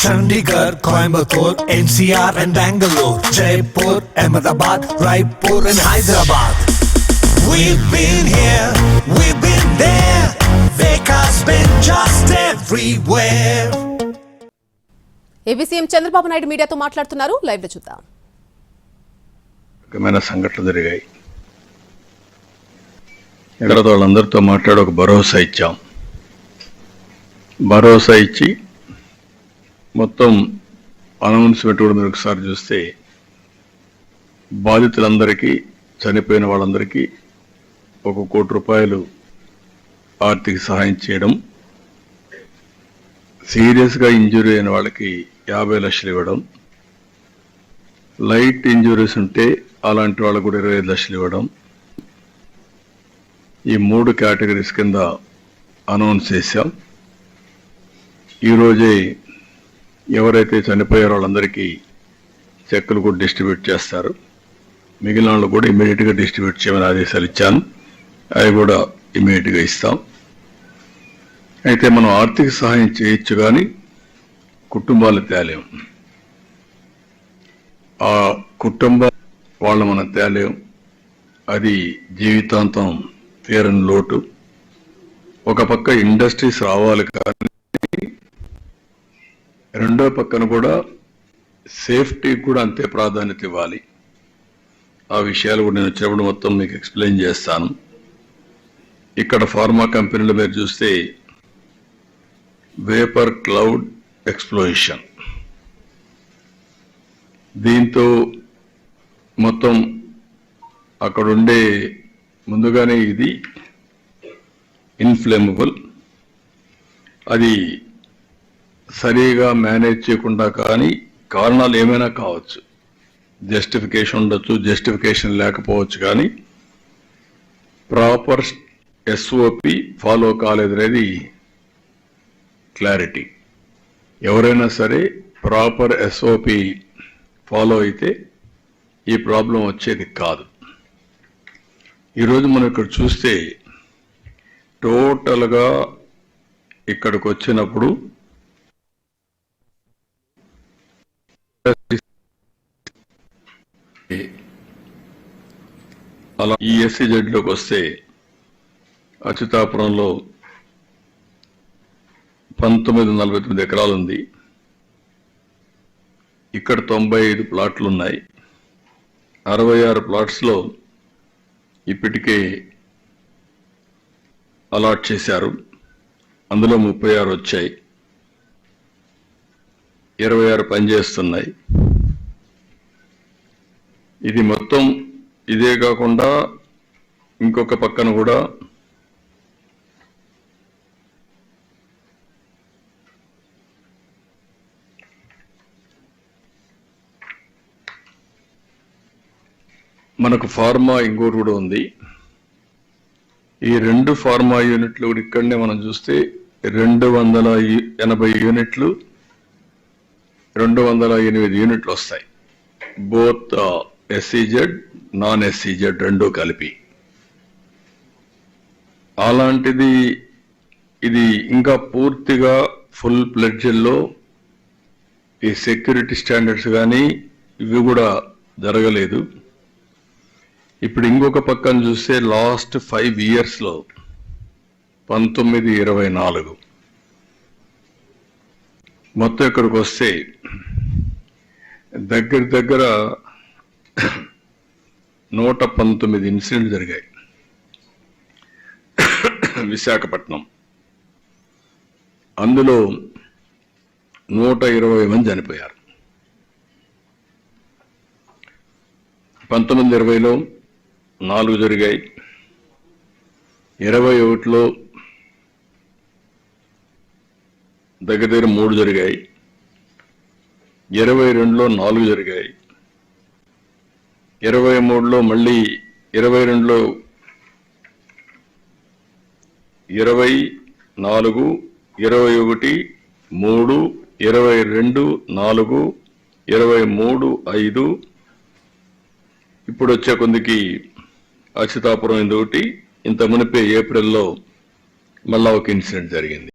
Chandigarh, Coimbatore, NCR and Bangalore, Jaipur, Ahmedabad, Raipur and Hyderabad. We've been here, we've been there. Vekas been just everywhere. AP CM Chandrababu Naidu మీడియాతో మాట్లాడుతున్నారు లైవ్లో చూద్దాం రకమైన సంఘటనలు జరిగాయి తర్వాత వాళ్ళందరితో మాట్లాడి ఒక భరోసా ఇచ్చాం భరోసా ఇచ్చి మొత్తం అనౌన్స్మెంట్ కూడా మీరు ఒకసారి చూస్తే బాధితులందరికీ చనిపోయిన వాళ్ళందరికీ ఒక కోటి రూపాయలు ఆర్థిక సహాయం చేయడం సీరియస్గా ఇంజురీ అయిన వాళ్ళకి యాభై లక్షలు ఇవ్వడం లైట్ ఇంజురీస్ ఉంటే అలాంటి వాళ్ళకు కూడా ఇరవై లక్షలు ఇవ్వడం ఈ మూడు కేటగిరీస్ కింద అనౌన్స్ చేశాం. ఈరోజే ఎవరైతే చనిపోయారో వాళ్ళందరికీ చెక్కులు కూడా డిస్ట్రిబ్యూట్ చేస్తారు. మిగిలిన వాళ్ళు కూడా ఇమీడియట్గా డిస్ట్రిబ్యూట్ చేయమని ఆదేశాలు ఇచ్చాను. అవి కూడా ఇమీడియట్గా ఇస్తాం. అయితే మనం ఆర్థిక సహాయం చేయొచ్చు కానీ కుటుంబాలు తేలేం. ఆ కుటుంబ వాళ్ళు మనం తేలేం. అది జీవితాంతం తీరని లోటు. ఒక పక్క ఇండస్ట్రీస్ రావాలి కానీ రెండో పక్కన కూడా సేఫ్టీ కూడా అంతే ప్రాధాన్యత ఇవ్వాలి. ఆ విషయాలు కూడా నేను వచ్చినప్పుడు మొత్తం మీకు ఎక్స్ప్లెయిన్ చేస్తాను. ఇక్కడ ఫార్మా కంపెనీలు మీరు చూస్తే వేపర్ క్లౌడ్ ఎక్స్ప్లోయిషన్. దీంతో మొత్తం అక్కడ ఉండే ముందుగానే ఇది ఇన్ఫ్లేమబుల్. అది సరిగా మేనేజ్ చేయకుండా కానీ కారణాలు ఏమైనా కావచ్చు. జస్టిఫికేషన్ ఉండొచ్చు జస్టిఫికేషన్ లేకపోవచ్చు కానీ ప్రాపర్ ఎస్ఓపి ఫాలో కాలేదనేది క్లారిటీ. ఎవరైనా సరే ప్రాపర్ ఎస్ఓపి ఫాలో అయితే ఈ ప్రాబ్లం వచ్చేది కాదు. ఈరోజు మనం ఇక్కడ చూస్తే టోటల్గా ఇక్కడికి వచ్చినప్పుడు అలా ఈ ఎస్సీజెడ్లోకి వస్తే అచ్యుతాపురంలో పంతొమ్మిది నలభై తొమ్మిది ఎకరాలు ఉంది ఇక్కడ తొంభై ఐదు ప్లాట్లు ఉన్నాయి అరవై ఆరు ప్లాట్స్లో ఇప్పటికే అలాట్ చేశారు. అందులో ముప్పై ఆరు వచ్చాయి. ఇరవై ఆరు పనిచేస్తున్నాయి. ఇది మొత్తం ఇదే కాకుండా ఇంకొక పక్కన కూడా మనకు ఫార్మా ఇంకోటి కూడా ఉంది. ఈ రెండు ఫార్మా యూనిట్లు కూడా ఇక్కడనే మనం చూస్తే రెండు వందల ఎనభై యూనిట్లు రెండు వందల ఎనిమిది యూనిట్లు వస్తాయి. బోత్ ఎస్సీజెడ్ నాన్ ఎస్సీజెడ్ రెండు కలిపి. అలాంటిది ఇది ఇంకా పూర్తిగా ఫుల్ ప్లెడ్జ్లో ఈ సెక్యూరిటీ స్టాండర్డ్స్ కానీ ఇవి కూడా జరగలేదు. ఇప్పుడు ఇంకొక పక్కన చూస్తే లాస్ట్ ఫైవ్ ఇయర్స్లో పంతొమ్మిది ఇరవై నాలుగు. మొత్తం ఇక్కడికి వస్తే దగ్గర దగ్గర నూట పంతొమ్మిది ఇన్సిడెంట్లు జరిగాయి. విశాఖపట్నం. అందులో నూట ఇరవై మంది చనిపోయారు. పంతొమ్మిది ఇరవైలో నాలుగు జరిగాయి. ఇరవై ఒకటిలో దగ్గర దగ్గర మూడు జరిగాయి. ఇరవై రెండులో నాలుగు జరిగాయి. ఇరవై మూడులో మళ్ళీ ఇరవై రెండులో ఇరవై నాలుగు ఇరవై ఒకటి మూడు ఇరవై రెండు నాలుగు ఇరవై మూడు ఐదు. ఇప్పుడు వచ్చే కొందికి అచ్యుతాపురం ఇది ఒకటి ఇంత మునిపే ఏప్రిల్లో మళ్ళా ఒక ఇన్సిడెంట్ జరిగింది.